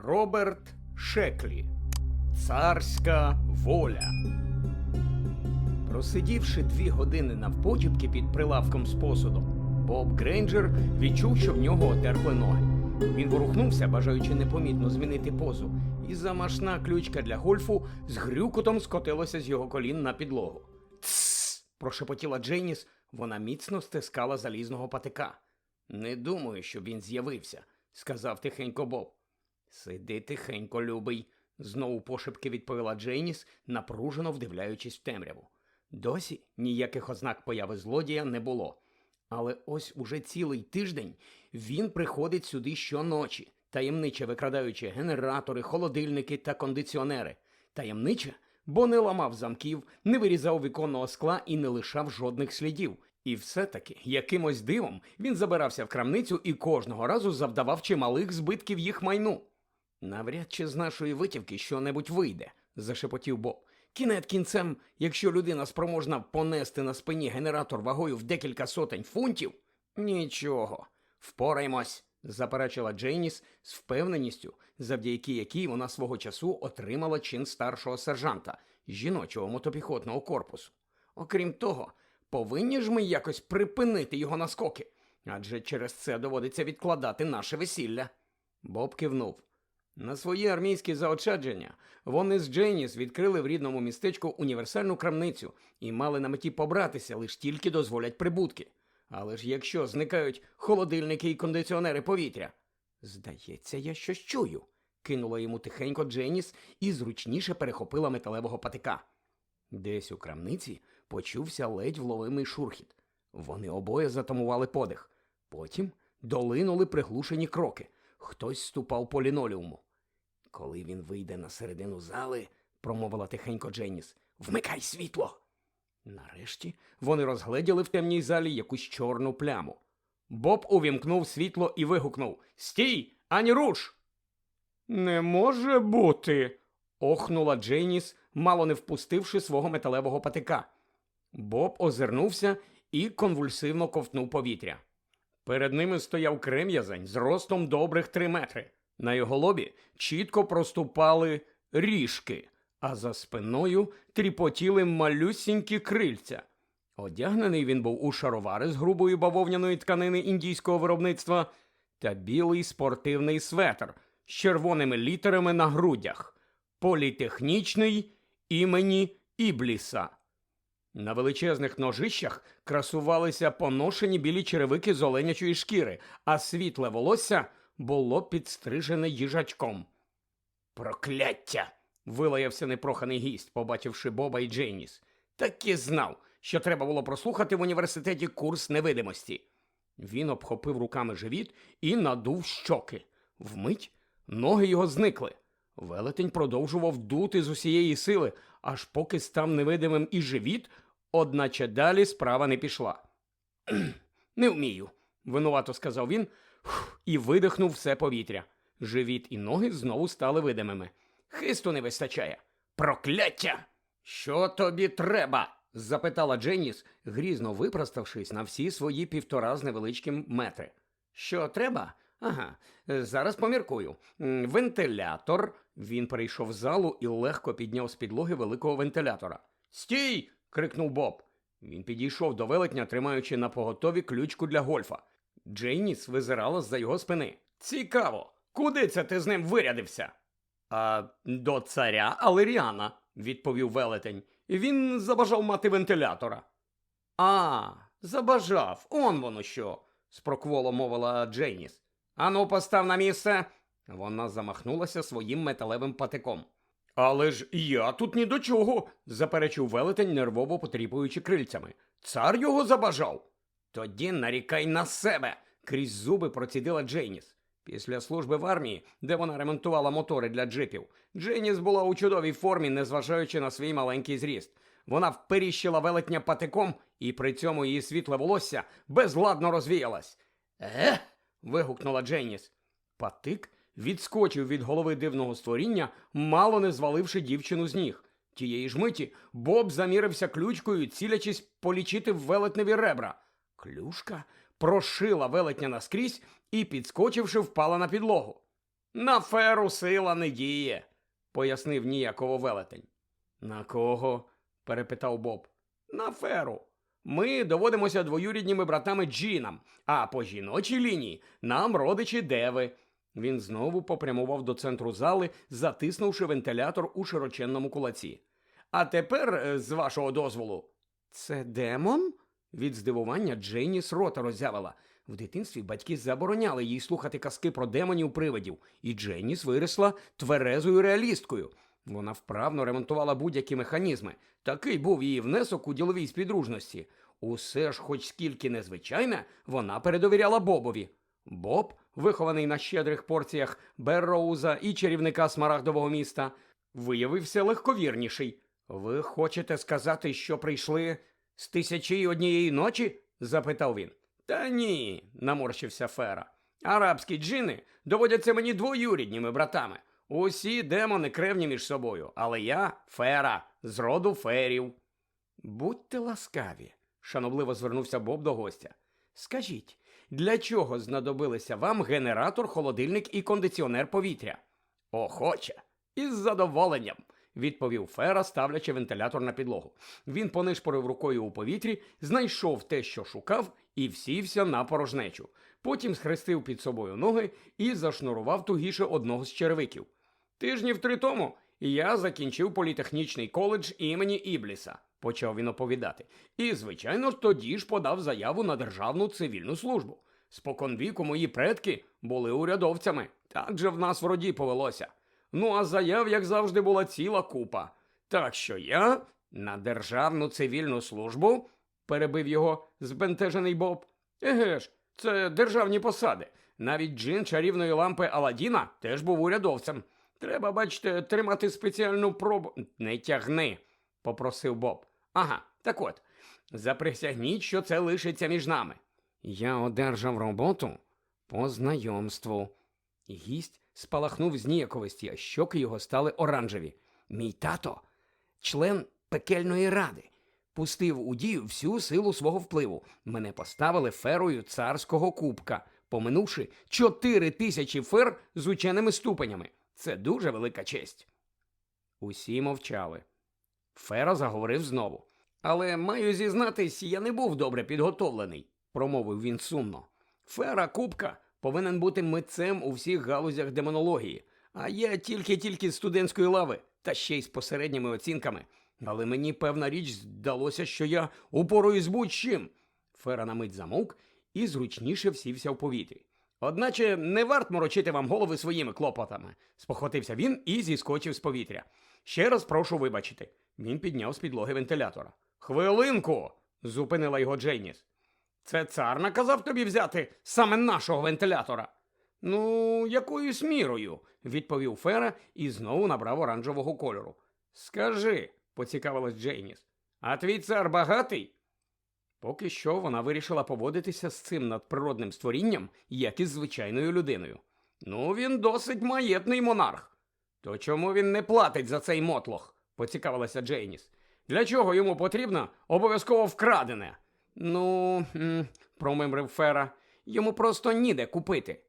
Роберт Шеклі. Царська воля. Просидівши дві години навпочіпки під прилавком з посудом, Боб Грейнджер відчув, що в нього отерпли ноги. Він ворухнувся, бажаючи непомітно змінити позу, і замашна ключка для гольфу з грюкотом скотилася з його колін на підлогу. Тсс. прошепотіла Джейніс, вона міцно стискала залізного патика. Не думаю, щоб він з'явився, сказав тихенько Боб. Сиди тихенько, любий, знову пошепки відповіла Джейніс, напружено вдивляючись в темряву. Досі ніяких ознак появи злодія не було. Але ось уже цілий тиждень він приходить сюди щоночі, таємниче викрадаючи генератори, холодильники та кондиціонери. Таємниче, бо не ламав замків, не вирізав віконного скла і не лишав жодних слідів. І все-таки якимось дивом він забирався в крамницю і кожного разу завдавав чималих збитків їх майну. Навряд чи з нашої витівки що-небудь вийде, зашепотів Боб. Кінет кінцем, якщо людина спроможна понести на спині генератор вагою в декілька сотень фунтів, нічого, впораємось, заперечила Джейніс з впевненістю, завдяки якій вона свого часу отримала чин старшого сержанта жіночого мотопіхотного корпусу. Окрім того, повинні ж ми якось припинити його наскоки, адже через це доводиться відкладати наше весілля. Боб кивнув. На свої армійські заощадження вони з Джейніс відкрили в рідному містечку універсальну крамницю і мали на меті побратися, лиш тільки дозволять прибутки. Але ж якщо зникають холодильники і кондиціонери повітря. Здається, я щось чую, кинула йому тихенько Джейніс і зручніше перехопила металевого патика. Десь у крамниці почувся ледь вловимий шурхіт. Вони обоє затамували подих. Потім долинули приглушені кроки. Хтось ступав по лінолеуму. Коли він вийде на середину зали, промовила тихенько Дженіс, вмикай світло. Нарешті вони розгледіли в темній залі якусь чорну пляму. Боб увімкнув світло і вигукнув Стій, ані руш. Не може бути. охнула Джейніс, мало не впустивши свого металевого патика. Боб озирнувся і конвульсивно ковтнув повітря. Перед ними стояв крем'язень з ростом добрих три метри. На його лобі чітко проступали ріжки, а за спиною тріпотіли малюсінькі крильця. Одягнений він був у шаровари з грубої бавовняної тканини індійського виробництва та білий спортивний светр з червоними літерами на грудях політехнічний імені Ібліса. На величезних ножищах красувалися поношені білі черевики з оленячої шкіри, а світле волосся було підстрижене їжачком. Прокляття. вилаявся непроханий гість, побачивши Боба і Джейніс. Так і знав, що треба було прослухати в університеті курс невидимості. Він обхопив руками живіт і надув щоки. Вмить ноги його зникли. Велетень продовжував дути з усієї сили, аж поки став невидимим і живіт, одначе далі справа не пішла. Не вмію, винувато сказав він і видихнув все повітря. Живіт і ноги знову стали видимими. Хисту не вистачає. Прокляття! Що тобі треба? запитала Дженіс, грізно випроставшись на всі свої півтора з невеличким метри. Що треба? Ага, е, зараз поміркую. Вентилятор. Він перейшов в залу і легко підняв з підлоги великого вентилятора. Стій! крикнув Боб. Він підійшов до велетня, тримаючи на поготові ключку для гольфа. Джейніс визирала з-за його спини. Цікаво, куди це ти з ним вирядився? А до царя Алеріана, відповів велетень. Він забажав мати вентилятора. А, забажав, он воно що, спрокволо мовила Джейніс. Ану, постав на місце. Вона замахнулася своїм металевим патиком. Але ж я тут ні до чого, заперечив велетень, нервово потріпуючи крильцями. Цар його забажав. Тоді нарікай на себе, крізь зуби процідила Джейніс. Після служби в армії, де вона ремонтувала мотори для джипів, Джейніс була у чудовій формі, незважаючи на свій маленький зріст. Вона вперіщила велетня патиком, і при цьому її світле волосся безладно розвіялось. Е? Вигукнула Джейніс. Патик відскочив від голови дивного створіння, мало не зваливши дівчину з ніг. Тієї ж миті Боб замірився ключкою, цілячись полічити велетневі ребра. Клюшка прошила велетня наскрізь і, підскочивши, впала на підлогу. На феру сила не діє, пояснив ніяково велетень. На кого? перепитав Боб. На феру. Ми доводимося двоюрідніми братами Джінам, а по жіночій лінії нам родичі Деви. Він знову попрямував до центру зали, затиснувши вентилятор у широченному кулаці. А тепер, е, з вашого дозволу, це демон? Від здивування Джейніс рота роззявила. В дитинстві батьки забороняли їй слухати казки про демонів привидів, і Джейніс виросла тверезою реалісткою. Вона вправно ремонтувала будь-які механізми. Такий був її внесок у діловій співдружності. Усе ж, хоч скільки незвичайне, вона передовіряла Бобові. Боб, вихований на щедрих порціях Берроуза і чарівника смарагдового міста, виявився легковірніший. Ви хочете сказати, що прийшли з тисячі й однієї ночі? запитав він. Та ні, наморщився Фера. Арабські джини доводяться мені двоюрідніми братами. Усі демони кревні між собою, але я Фера, з роду ферів. Будьте ласкаві, шанобливо звернувся Боб до гостя. Скажіть, для чого знадобилися вам генератор, холодильник і кондиціонер повітря? Охоче, із задоволенням, відповів Фера, ставлячи вентилятор на підлогу. Він понишпорив рукою у повітрі, знайшов те, що шукав, і всівся на порожнечу. Потім схрестив під собою ноги і зашнурував тугіше одного з черевиків. Тижнів три тому я закінчив політехнічний коледж імені Ібліса, почав він оповідати. І, звичайно тоді ж подав заяву на державну цивільну службу. Споконвіку мої предки були урядовцями. Так же в нас в роді повелося. Ну а заяв, як завжди, була ціла купа. Так що я на державну цивільну службу, перебив його збентежений Боб. Еге ж, це державні посади. Навіть джин чарівної лампи Аладдіна теж був урядовцем. Треба, бачите, тримати спеціальну пробу. Не тягни, попросив Боб. Ага, так от. Заприсягніть, що це лишиться між нами. Я одержав роботу по знайомству. Гість спалахнув з ніяковості, а щоки його стали оранжеві. Мій тато, член пекельної ради, пустив у дію всю силу свого впливу. Мене поставили ферою царського кубка, поминувши чотири тисячі фер з ученими ступенями. Це дуже велика честь. Усі мовчали. Фера заговорив знову. Але маю зізнатись, я не був добре підготовлений, промовив він сумно. Фера Кубка повинен бути митцем у всіх галузях демонології, а я тільки-тільки з студентської лави, та ще й з посередніми оцінками. Але мені певна річ здалося, що я упораюсь будь-чим. Фера на мить замовк і зручніше всівся в повітрі. Одначе не варт морочити вам голови своїми клопотами, спохватився він і зіскочив з повітря. Ще раз прошу вибачити. Він підняв з підлоги вентилятора. Хвилинку. зупинила його Джейніс. Це цар наказав тобі взяти саме нашого вентилятора. Ну, якоюсь мірою, відповів Фера і знову набрав оранжевого кольору. Скажи, поцікавилась Джейніс, а твій цар багатий? Поки що вона вирішила поводитися з цим надприродним створінням, як із звичайною людиною. Ну, він досить маєтний монарх. То чому він не платить за цей мотлох? поцікавилася Джейніс. Для чого йому потрібно обов'язково вкрадене? Ну, промимрив Фера, йому просто ніде купити.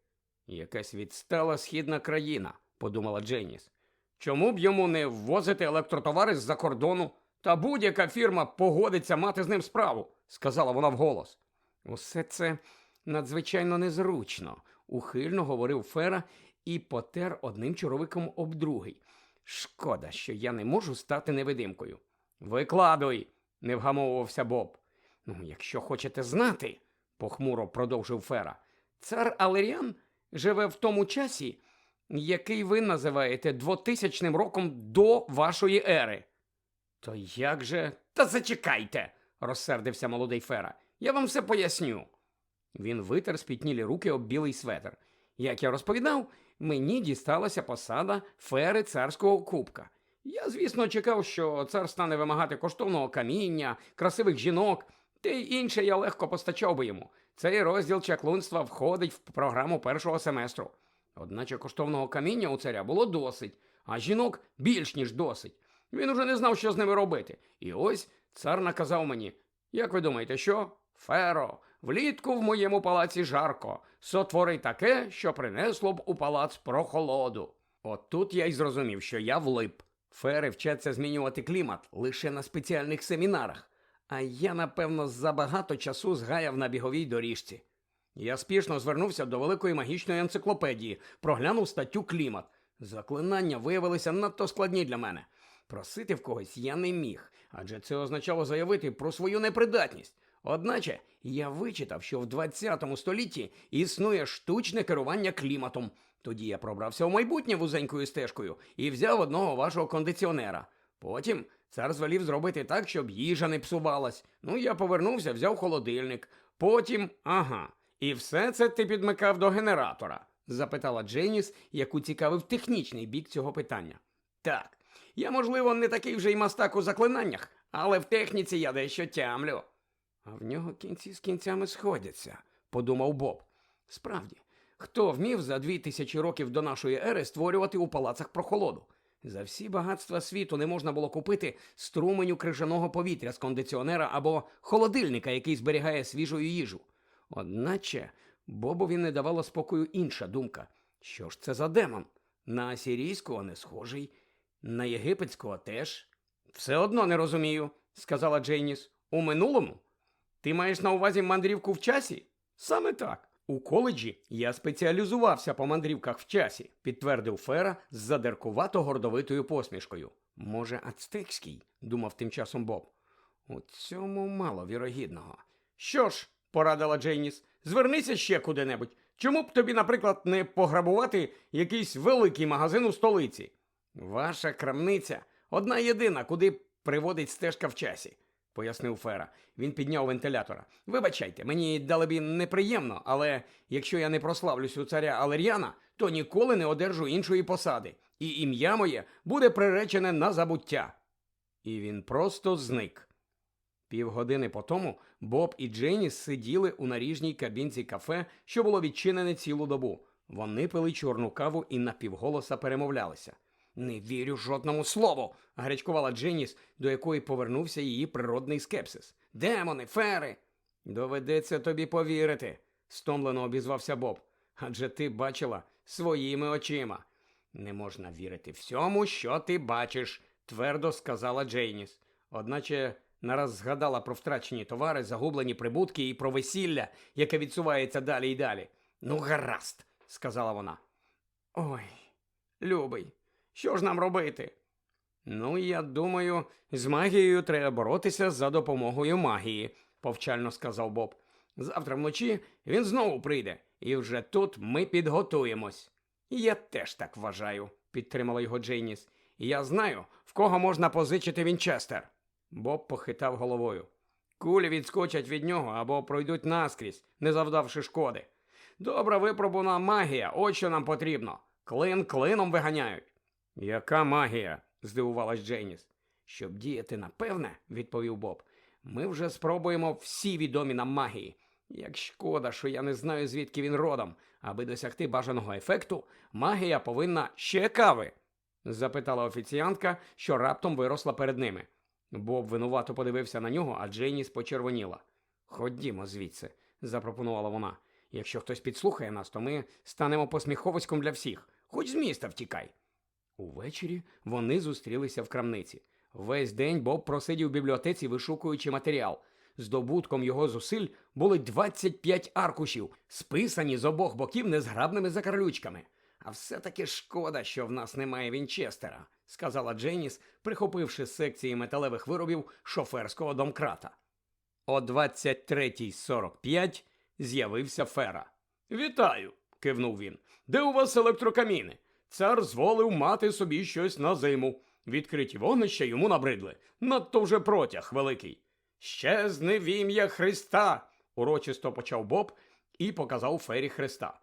Якась відстала східна країна, подумала Джейніс. Чому б йому не ввозити електротовари з-за кордону? Та будь-яка фірма погодиться мати з ним справу, сказала вона вголос. Усе це надзвичайно незручно, ухильно говорив Фера і потер одним чоровиком об другий. Шкода, що я не можу стати невидимкою. Викладуй, не вгамовувався Боб. Ну, якщо хочете знати, похмуро продовжив Фера, цар Алеріан живе в тому часі, який ви називаєте двотисячним роком до вашої ери. То як же. Та зачекайте, розсердився молодий Фера. Я вам все поясню. Він витер спітнілі руки об білий светр. Як я розповідав, мені дісталася посада фери царського кубка. Я, звісно, чекав, що цар стане вимагати коштовного каміння, красивих жінок, те й інше я легко постачав би йому. Цей розділ чаклунства входить в програму першого семестру. Одначе коштовного каміння у царя було досить, а жінок більш ніж досить. Він уже не знав, що з ними робити. І ось цар наказав мені: як ви думаєте, що? Феро, Влітку в моєму палаці жарко. Сотвори таке, що принесло б у палац прохолоду. От тут я й зрозумів, що я влип. Фери вчаться змінювати клімат лише на спеціальних семінарах, а я, напевно, забагато часу згаяв на біговій доріжці. Я спішно звернувся до великої магічної енциклопедії, проглянув статтю клімат. Заклинання виявилися надто складні для мене. Просити в когось я не міг, адже це означало заявити про свою непридатність. Одначе я вичитав, що в 20 столітті існує штучне керування кліматом. Тоді я пробрався у майбутнє вузенькою стежкою і взяв одного вашого кондиціонера. Потім цар звелів зробити так, щоб їжа не псувалась. Ну, я повернувся, взяв холодильник. Потім, ага, і все це ти підмикав до генератора? запитала Дженіс, яку цікавив технічний бік цього питання. Так, я, можливо, не такий вже й мастак у заклинаннях, але в техніці я дещо тямлю. А в нього кінці з кінцями сходяться, подумав Боб. Справді, хто вмів за дві тисячі років до нашої ери створювати у палацах прохолоду? За всі багатства світу не можна було купити струменю крижаного повітря з кондиціонера або холодильника, який зберігає свіжу їжу. Одначе Бобові не давала спокою інша думка. Що ж це за демон? На асірійського не схожий, на єгипетського теж. Все одно не розумію, сказала Джейніс. У минулому? Ти маєш на увазі мандрівку в часі? Саме так. У коледжі я спеціалізувався по мандрівках в часі, підтвердив Фера з задеркувато гордовитою посмішкою. Може, ацтекський, думав тим часом Боб. У цьому мало вірогідного. Що ж, порадила Джейніс, звернися ще куди-небудь. Чому б тобі, наприклад, не пограбувати якийсь великий магазин у столиці? Ваша крамниця одна єдина, куди приводить стежка в часі, пояснив Фера. Він підняв вентилятора. Вибачайте, мені далебі неприємно, але якщо я не прославлюсь у царя Алер'яна, то ніколи не одержу іншої посади, і ім'я моє буде приречене на забуття. І він просто зник. Півгодини по тому Боб і Дженіс сиділи у наріжній кабінці кафе, що було відчинене цілу добу. Вони пили чорну каву і напівголоса перемовлялися. Не вірю жодному слову, гарячкувала Дженіс, до якої повернувся її природний скепсис. Демони, фери. Доведеться тобі повірити, стомлено обізвався Боб. Адже ти бачила своїми очима. Не можна вірити всьому, що ти бачиш, твердо сказала Джейніс. Одначе нараз згадала про втрачені товари, загублені прибутки і про весілля, яке відсувається далі і далі. Ну, гаразд, сказала вона. Ой, любий, що ж нам робити? Ну, я думаю, з магією треба боротися за допомогою магії, повчально сказав Боб. Завтра вночі він знову прийде, і вже тут ми підготуємось. Я теж так вважаю, підтримала його Джейніс. Я знаю, в кого можна позичити Вінчестер. Боб похитав головою. Кулі відскочать від нього або пройдуть наскрізь, не завдавши шкоди. Добра випробувана магія, ось що нам потрібно. Клин клином виганяють. Яка магія? здивувалась Джейніс. Щоб діяти напевне, відповів Боб, ми вже спробуємо всі відомі нам магії. Як шкода, що я не знаю, звідки він родом. Аби досягти бажаного ефекту, магія повинна ще кави? запитала офіціантка, що раптом виросла перед ними. Боб винувато подивився на нього, а Джейніс почервоніла. Ходімо звідси, запропонувала вона. Якщо хтось підслухає нас, то ми станемо посміховиськом для всіх. Хоч з міста втікай. Увечері вони зустрілися в крамниці. Весь день Боб просидів в бібліотеці, вишукуючи матеріал. Здобутком його зусиль були 25 аркушів, списані з обох боків незграбними закарлючками. А все-таки шкода, що в нас немає Вінчестера, сказала Дженіс, прихопивши з секції металевих виробів шоферського домкрата. О 23.45 з'явився Фера. Вітаю, кивнув він. Де у вас електрокаміни? Цар зволив мати собі щось на зиму. Відкриті вогнища йому набридли. Надто вже протяг великий. Щезни в ім'я Христа, урочисто почав Боб і показав фері Христа.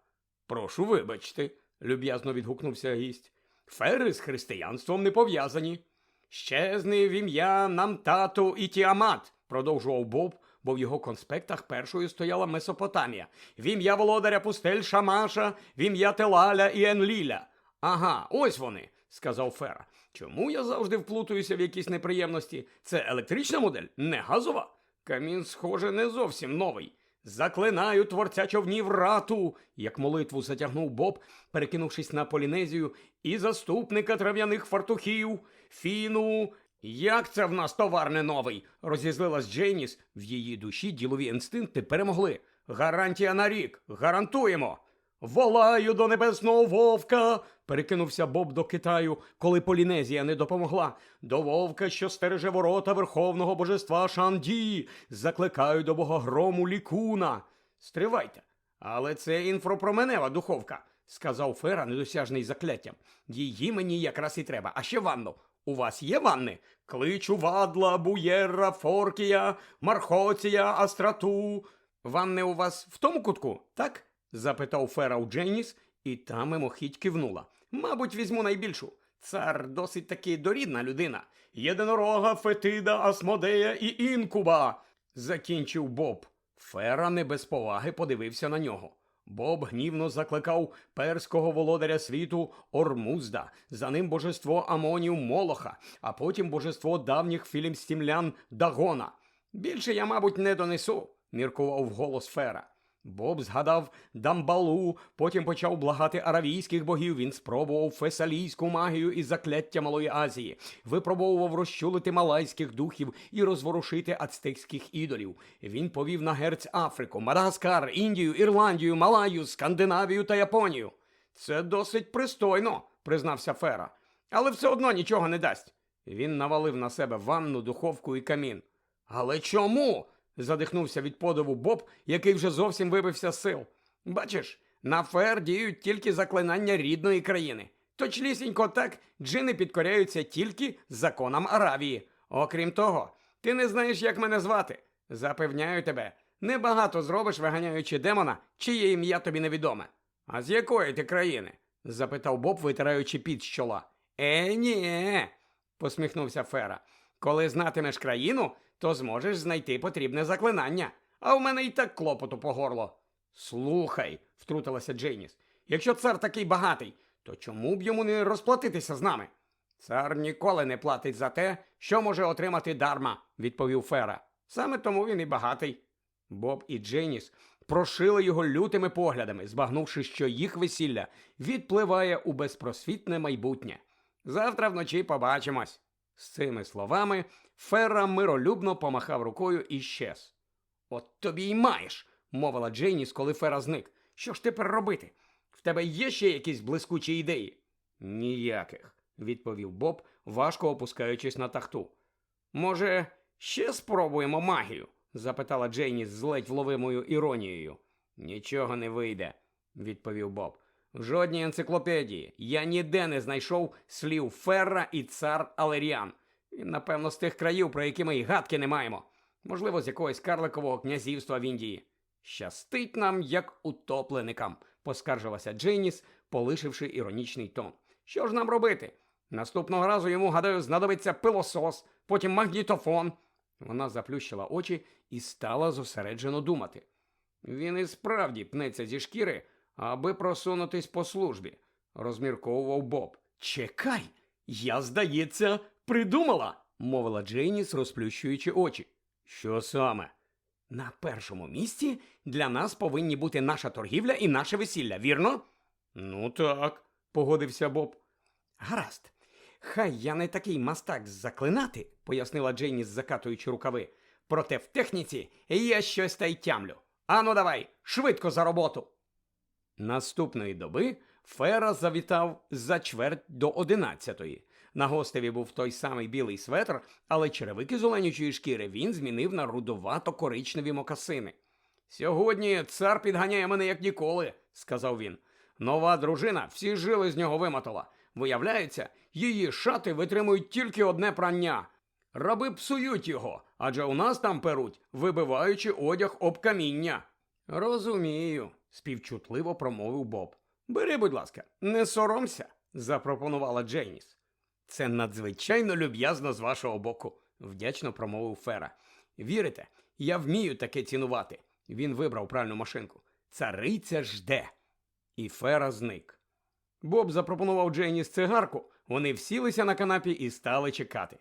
Прошу вибачте, люб'язно відгукнувся гість. Фери з християнством не пов'язані. Щезни в ім'я нам тату і Тіамат, продовжував Боб, бо в його конспектах першою стояла Месопотамія. В ім'я володаря пустель Шамаша, в ім'я Телаля і Енліля. Ага, ось вони, сказав Фера. Чому я завжди вплутуюся в якісь неприємності? Це електрична модель, не газова. Камін, схоже, не зовсім новий. Заклинаю творця човнів рату, як молитву затягнув Боб, перекинувшись на Полінезію, і заступника трав'яних фартухів, Фіну. Як це в нас товар не новий? розізлилась Джейніс. В її душі ділові інстинкти перемогли. Гарантія на рік. Гарантуємо. Волаю до небесного вовка. Перекинувся Боб до Китаю, коли Полінезія не допомогла. До вовка, що стереже ворота верховного божества Шанді. Закликаю до богогрому лікуна. Стривайте. Але це інфропроменева духовка, сказав Фера, недосяжний закляттям. Її мені якраз і треба. А ще ванну. У вас є ванни? Кличу вадла, буєра, форкія, мархоція, астрату. Ванни у вас в тому кутку, так? запитав Фера у Дженіс, і та мимохідь кивнула. Мабуть, візьму найбільшу. Цар досить таки дорідна людина. Єдинорога, Фетида, Асмодея і Інкуба. закінчив Боб. Фера не без поваги подивився на нього. Боб гнівно закликав перського володаря світу Ормузда, за ним божество Амонів Молоха, а потім божество давніх філімстімлян Дагона. Більше я, мабуть, не донесу, міркував голос Фера. Боб згадав Дамбалу, потім почав благати аравійських богів. Він спробував фесалійську магію і закляття Малої Азії, випробовував розчулити малайських духів і розворушити ацтекських ідолів. Він повів на герць Африку, Мадагаскар, Індію, Ірландію, Малаю, Скандинавію та Японію. Це досить пристойно, признався Фера, але все одно нічого не дасть. Він навалив на себе ванну, духовку і камін. Але чому? Задихнувся від подиву Боб, який вже зовсім вибився з сил. Бачиш, на фер діють тільки заклинання рідної країни. Точнісінько так джини підкоряються тільки законам Аравії. Окрім того, ти не знаєш, як мене звати. Запевняю тебе, небагато зробиш, виганяючи демона, чиє ім'я тобі невідоме. А з якої ти країни? запитав Боб, витираючи під з чола. Е, ні, посміхнувся Фера. Коли знатимеш країну, то зможеш знайти потрібне заклинання. А в мене і так клопоту по горло. Слухай, втрутилася Джейніс, якщо цар такий багатий, то чому б йому не розплатитися з нами? Цар ніколи не платить за те, що може отримати дарма, відповів Фера. Саме тому він і багатий. Боб і Джейніс прошили його лютими поглядами, збагнувши, що їх весілля відпливає у безпросвітне майбутнє. Завтра вночі побачимось. З цими словами Ферра миролюбно помахав рукою і щез. От тобі й маєш, мовила Джейніс, коли Фера зник. Що ж тепер робити? В тебе є ще якісь блискучі ідеї? Ніяких, відповів Боб, важко опускаючись на тахту. Може, ще спробуємо магію? запитала Джейніс з ледь вловимою іронією. Нічого не вийде, відповів Боб. В жодній енциклопедії я ніде не знайшов слів Ферра і цар Алеріан. Він, напевно, з тих країв, про які ми й гадки не маємо. Можливо, з якогось карликового князівства в Індії. Щастить нам, як утопленикам, поскаржилася Джейніс, полишивши іронічний тон. Що ж нам робити? Наступного разу йому, гадаю, знадобиться пилосос, потім магнітофон. Вона заплющила очі і стала зосереджено думати. Він і справді пнеться зі шкіри, аби просунутись по службі, розмірковував Боб. Чекай, я, здається, придумала, мовила Джейніс, розплющуючи очі. Що саме? На першому місці для нас повинні бути наша торгівля і наше весілля, вірно? Ну так, погодився Боб. Гаразд. Хай я не такий мастак заклинати, пояснила Джейніс, закатуючи рукави. Проте в техніці я щось та й тямлю. Ану, давай, швидко за роботу. Наступної доби Фера завітав за чверть до одинадцятої. На гостеві був той самий білий светр, але черевики з оленючої шкіри він змінив на рудувато-коричневі мокасини. Сьогодні цар підганяє мене як ніколи, сказав він. Нова дружина всі жили з нього вимотала. Виявляється, її шати витримують тільки одне прання. Раби псують його, адже у нас там перуть, вибиваючи одяг об каміння. Розумію, співчутливо промовив Боб. Бери, будь ласка, не соромся, запропонувала Джейніс. Це надзвичайно люб'язно з вашого боку, вдячно промовив Фера. Вірите, я вмію таке цінувати. Він вибрав пральну машинку. Цариця жде. І Фера зник. Боб запропонував Джейніс цигарку, вони всілися на канапі і стали чекати.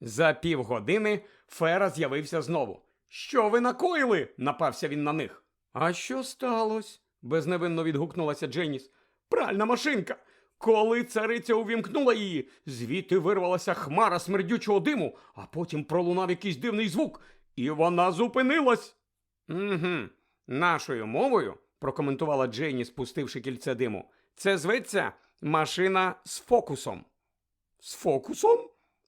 За півгодини Фера з'явився знову. Що ви накоїли? напався він на них. А що сталося? безневинно відгукнулася Дженіс. Пральна машинка. Коли цариця увімкнула її, звідти вирвалася хмара смердючого диму, а потім пролунав якийсь дивний звук, і вона зупинилась. Угу. Нашою мовою, прокоментувала Джейні, спустивши кільце диму, це зветься машина з фокусом. З фокусом?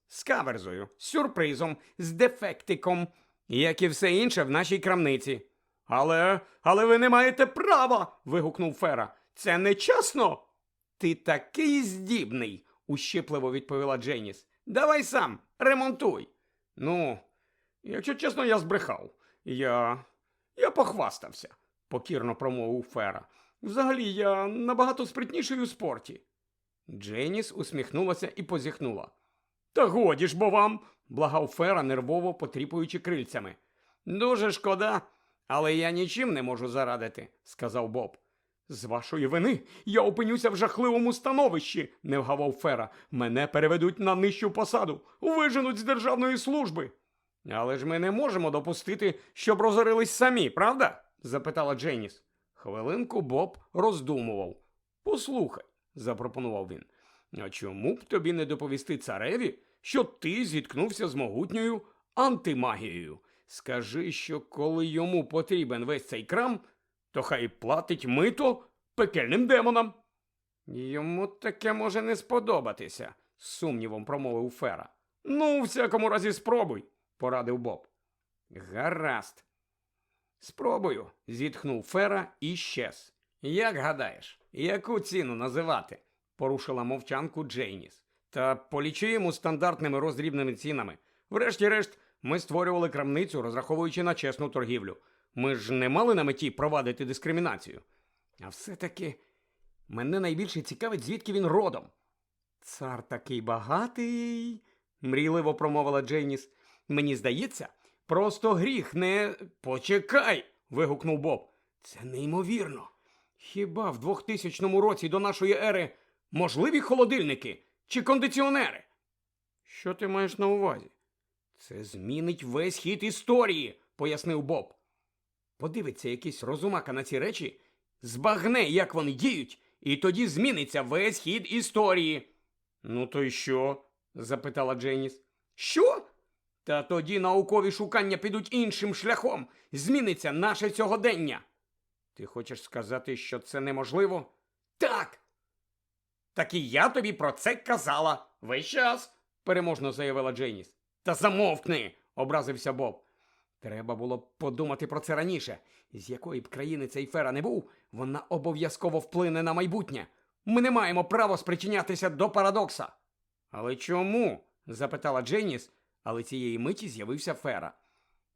З каверзою, з сюрпризом, з дефектиком, як і все інше в нашій крамниці. Але, але ви не маєте права. вигукнув Фера. Це нечесно. Ти такий здібний, ущипливо відповіла Дженіс. Давай сам, ремонтуй. Ну, якщо чесно, я збрехав. Я. я похвастався, покірно промовив Фера. Взагалі, я набагато спритніший у спорті. Дженіс усміхнулася і позіхнула. Та годі ж бо вам, благав Фера, нервово потріпуючи крильцями. Дуже шкода, але я нічим не можу зарадити, сказав Боб. З вашої вини я опинюся в жахливому становищі, не вгавав Фера. Мене переведуть на нижчу посаду, виженуть з державної служби. Але ж ми не можемо допустити, щоб розорились самі, правда? запитала Дженіс. Хвилинку Боб роздумував. Послухай, запропонував він. А чому б тобі не доповісти цареві, що ти зіткнувся з могутньою антимагією? Скажи, що коли йому потрібен весь цей крам, то хай платить мито пекельним демонам. Йому таке може не сподобатися, з сумнівом промовив Фера. Ну, у всякому разі, спробуй, порадив Боб. Гаразд. Спробую, зітхнув Фера і щез. Як гадаєш, яку ціну називати? порушила мовчанку Джейніс. Та полічуємо стандартними роздрібними цінами. Врешті-решт, ми створювали крамницю, розраховуючи на чесну торгівлю. Ми ж не мали на меті провадити дискримінацію. А все-таки мене найбільше цікавить, звідки він родом. Цар такий багатий, мрійливо промовила Джейніс. Мені здається, просто гріх не. Почекай. вигукнув Боб. Це неймовірно. Хіба в 2000 році до нашої ери можливі холодильники чи кондиціонери? Що ти маєш на увазі? Це змінить весь хід історії, пояснив Боб. Подивиться якийсь розумака на ці речі, збагне, як вони діють, і тоді зміниться весь хід історії. Ну, то й що? запитала Дженіс. Що? Та тоді наукові шукання підуть іншим шляхом. Зміниться наше сьогодення. Ти хочеш сказати, що це неможливо? Так. Так і я тобі про це казала. Весь час, переможно заявила Дженіс. Та замовкни, образився Боб. Треба було б подумати про це раніше. З якої б країни цей фера не був, вона обов'язково вплине на майбутнє. Ми не маємо права спричинятися до парадокса. Але чому? запитала Дженіс, але цієї миті з'явився фера.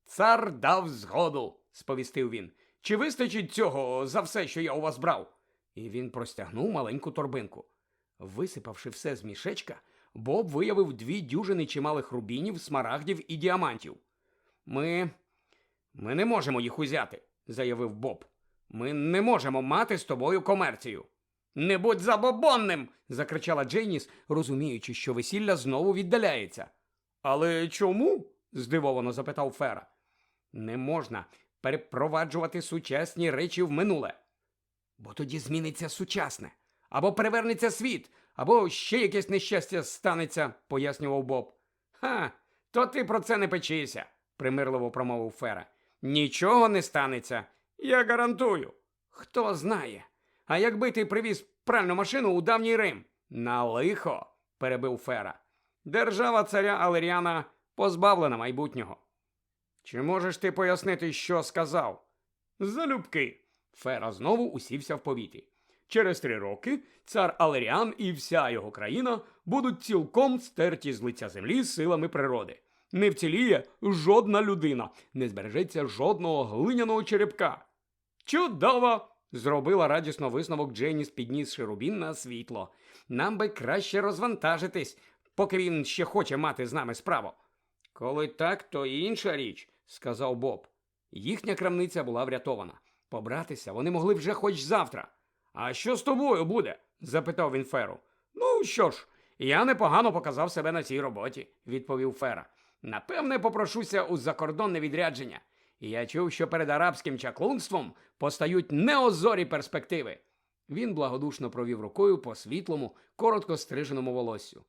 Цар дав згоду, сповістив він. Чи вистачить цього за все, що я у вас брав? І він простягнув маленьку торбинку. Висипавши все з мішечка, Боб виявив дві дюжини чималих рубінів, смарагдів і діамантів. Ми. Ми не можемо їх узяти, заявив Боб. Ми не можемо мати з тобою комерцію. Не будь забобонним. закричала Джейніс, розуміючи, що весілля знову віддаляється. Але чому? здивовано запитав Фера. Не можна перепроваджувати сучасні речі в минуле. Бо тоді зміниться сучасне, або перевернеться світ, або ще якесь нещастя станеться, пояснював Боб. Ха, то ти про це не печися, примирливо промовив Фера. Нічого не станеться, я гарантую. Хто знає. А якби ти привіз пральну машину у давній Рим? На лихо, перебив Фера. Держава царя Алеріана позбавлена майбутнього. Чи можеш ти пояснити, що сказав? Залюбки. Фера знову усівся в повітрі. Через три роки цар Алеріан і вся його країна будуть цілком стерті з лиця землі силами природи. Не вціліє жодна людина, не збережеться жодного глиняного черепка. Чудово! зробила радісно висновок Дженіс, піднісши рубін на світло. Нам би краще розвантажитись, поки він ще хоче мати з нами справу. Коли так, то інша річ, сказав Боб. Їхня крамниця була врятована. Побратися вони могли вже хоч завтра. А що з тобою буде? запитав він Феру. Ну що ж, я непогано показав себе на цій роботі, відповів Фера. Напевне, попрошуся у закордонне відрядження. І я чув, що перед арабським чаклунством постають неозорі перспективи. Він благодушно провів рукою по світлому, коротко стриженому волоссю.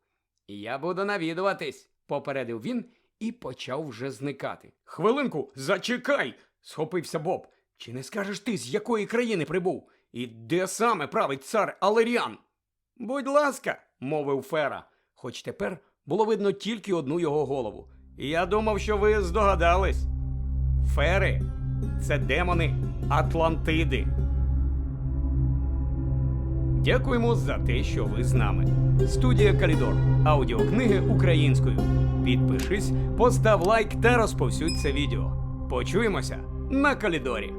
Я буду навідуватись, попередив він і почав вже зникати. Хвилинку, зачекай, схопився Боб. Чи не скажеш ти, з якої країни прибув? І де саме править цар Алеріан? Будь ласка, мовив Фера, хоч тепер було видно тільки одну його голову. Я думав, що ви здогадались. Фери це демони Атлантиди. Дякуємо за те, що ви з нами. Студія Калідор. Аудіокниги українською. Підпишись, постав лайк та розповсюдь це відео. Почуємося на Калідорі.